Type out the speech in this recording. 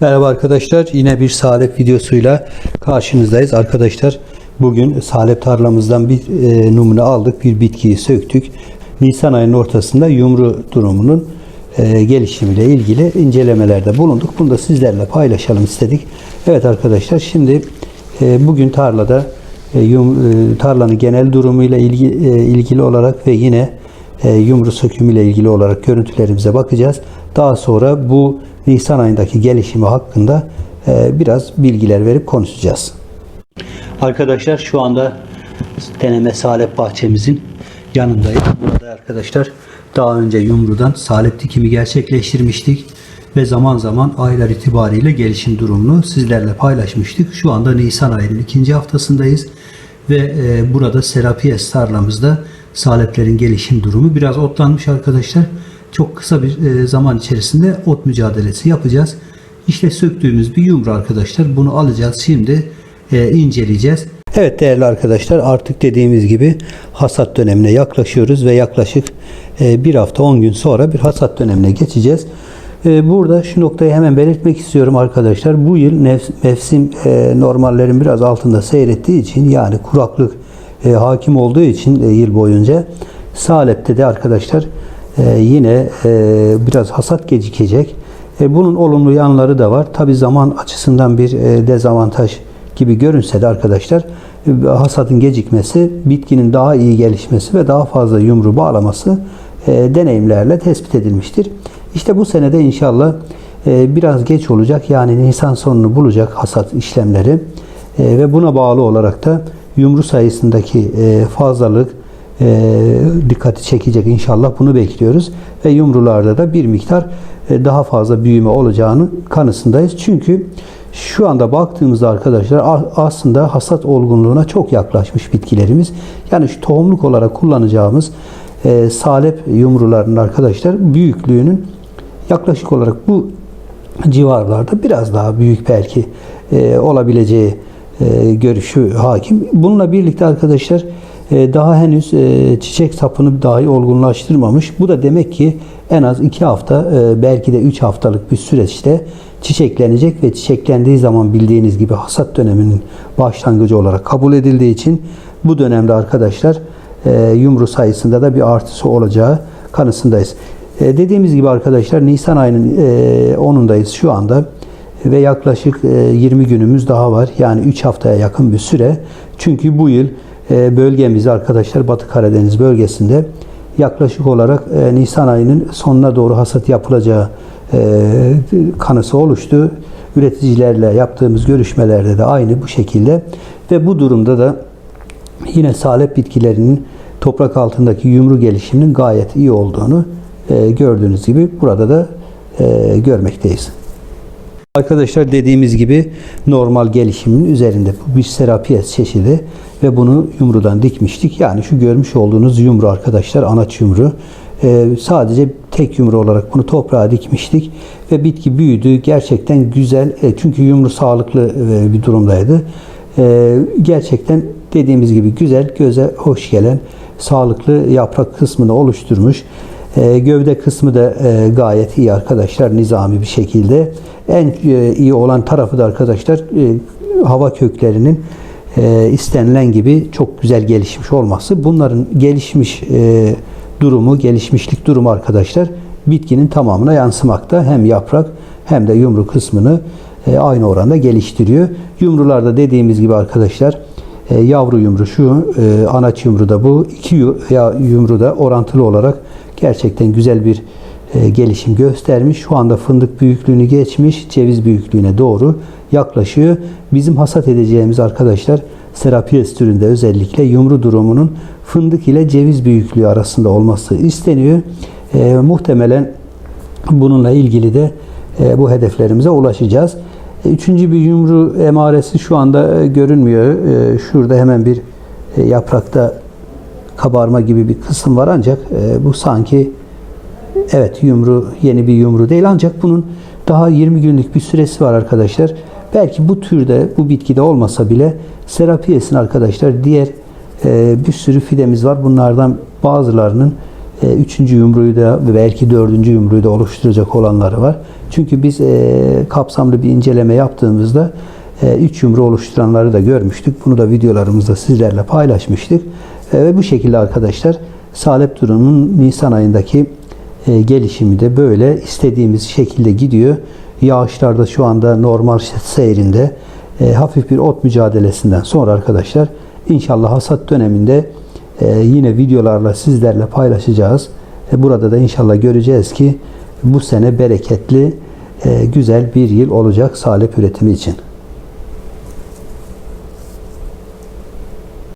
Merhaba arkadaşlar. Yine bir salep videosuyla karşınızdayız. Arkadaşlar bugün salep tarlamızdan bir e, numune aldık. Bir bitkiyi söktük. Nisan ayının ortasında yumru durumunun e, gelişimiyle ilgili incelemelerde bulunduk. Bunu da sizlerle paylaşalım istedik. Evet arkadaşlar şimdi e, bugün tarlada e, yum, e, tarlanın genel durumuyla ilgi, e, ilgili olarak ve yine e, yumru sökümüyle ilgili olarak görüntülerimize bakacağız. Daha sonra bu Nisan ayındaki gelişimi hakkında e, biraz bilgiler verip konuşacağız. Arkadaşlar şu anda deneme salep bahçemizin yanındayız. Burada arkadaşlar daha önce yumrudan salep dikimi gerçekleştirmiştik ve zaman zaman aylar itibariyle gelişim durumunu sizlerle paylaşmıştık. Şu anda Nisan ayının ikinci haftasındayız ve e, burada Serapies tarlamızda saleplerin gelişim durumu biraz otlanmış arkadaşlar. Çok kısa bir e, zaman içerisinde ot mücadelesi yapacağız. İşte söktüğümüz bir yumru arkadaşlar. Bunu alacağız şimdi e, inceleyeceğiz. Evet değerli arkadaşlar artık dediğimiz gibi hasat dönemine yaklaşıyoruz ve yaklaşık e, bir hafta 10 gün sonra bir hasat dönemine geçeceğiz. Burada şu noktayı hemen belirtmek istiyorum arkadaşlar. Bu yıl mevsim normallerin biraz altında seyrettiği için yani kuraklık hakim olduğu için yıl boyunca Salep'te de arkadaşlar e, yine e, biraz hasat gecikecek. E, bunun olumlu yanları da var. Tabi zaman açısından bir e, dezavantaj gibi görünse de arkadaşlar e, hasadın gecikmesi, bitkinin daha iyi gelişmesi ve daha fazla yumru bağlaması deneyimlerle tespit edilmiştir. İşte bu senede inşallah biraz geç olacak. Yani Nisan sonunu bulacak hasat işlemleri ve buna bağlı olarak da yumru sayısındaki e, fazlalık dikkati çekecek inşallah bunu bekliyoruz ve yumrularda da bir miktar e, daha fazla büyüme olacağını kanısındayız. Çünkü şu anda baktığımızda arkadaşlar aslında hasat olgunluğuna çok yaklaşmış bitkilerimiz. Yani şu tohumluk olarak kullanacağımız e, salep yumrularının arkadaşlar büyüklüğünün yaklaşık olarak bu civarlarda biraz daha büyük belki e, olabileceği e, görüşü hakim. Bununla birlikte arkadaşlar daha henüz e, çiçek sapını dahi olgunlaştırmamış. Bu da demek ki en az 2 hafta e, belki de 3 haftalık bir süreçte çiçeklenecek ve çiçeklendiği zaman bildiğiniz gibi hasat döneminin başlangıcı olarak kabul edildiği için bu dönemde arkadaşlar e, yumru sayısında da bir artısı olacağı kanısındayız. E, dediğimiz gibi arkadaşlar Nisan ayının e, 10'undayız şu anda ve yaklaşık e, 20 günümüz daha var. Yani 3 haftaya yakın bir süre. Çünkü bu yıl e, bölgemizde arkadaşlar Batı Karadeniz bölgesinde yaklaşık olarak e, Nisan ayının sonuna doğru hasat yapılacağı e, kanısı oluştu. Üreticilerle yaptığımız görüşmelerde de aynı bu şekilde ve bu durumda da yine salep bitkilerinin toprak altındaki yumru gelişiminin gayet iyi olduğunu e, gördüğünüz gibi burada da görmekteyiz. Arkadaşlar dediğimiz gibi normal gelişimin üzerinde bu bir serapies çeşidi ve bunu yumrudan dikmiştik. Yani şu görmüş olduğunuz yumru arkadaşlar anaç yumru. Ee, sadece tek yumru olarak bunu toprağa dikmiştik ve bitki büyüdü. Gerçekten güzel e, çünkü yumru sağlıklı e, bir durumdaydı. E, gerçekten dediğimiz gibi güzel, göze hoş gelen sağlıklı yaprak kısmını oluşturmuş. E, gövde kısmı da e, gayet iyi arkadaşlar nizami bir şekilde. En e, iyi olan tarafı da arkadaşlar e, hava köklerinin e, istenilen gibi çok güzel gelişmiş olması. Bunların gelişmiş durumu, gelişmişlik durumu arkadaşlar bitkinin tamamına yansımakta. Hem yaprak hem de yumru kısmını aynı oranda geliştiriyor. Yumrularda dediğimiz gibi arkadaşlar yavru yumru şu, anaç yumru da bu. iki yumru da orantılı olarak gerçekten güzel bir gelişim göstermiş. Şu anda fındık büyüklüğünü geçmiş, ceviz büyüklüğüne doğru yaklaşıyor. Bizim hasat edeceğimiz arkadaşlar Serapies türünde özellikle yumru durumunun fındık ile ceviz büyüklüğü arasında olması isteniyor. E, muhtemelen bununla ilgili de e, bu hedeflerimize ulaşacağız. E, Üçüncü bir yumru emaresi şu anda e, görünmüyor. E, Şurada hemen bir e, yaprakta kabarma gibi bir kısım var ancak e, bu sanki evet yumru yeni bir yumru değil ancak bunun daha 20 günlük bir süresi var arkadaşlar. Belki bu türde bu bitkide olmasa bile Serapies'in arkadaşlar diğer e, bir sürü fidemiz var. Bunlardan bazılarının e, üçüncü yumruyu da ve belki dördüncü yumruyu da oluşturacak olanları var. Çünkü biz e, kapsamlı bir inceleme yaptığımızda e, üç yumru oluşturanları da görmüştük. Bunu da videolarımızda sizlerle paylaşmıştık. E, ve bu şekilde arkadaşlar Salep Duru'nun Nisan ayındaki gelişimi de böyle istediğimiz şekilde gidiyor. Yağışlar da şu anda normal seyrinde. E, hafif bir ot mücadelesinden sonra arkadaşlar inşallah hasat döneminde e, yine videolarla sizlerle paylaşacağız. E, burada da inşallah göreceğiz ki bu sene bereketli, e, güzel bir yıl olacak salep üretimi için.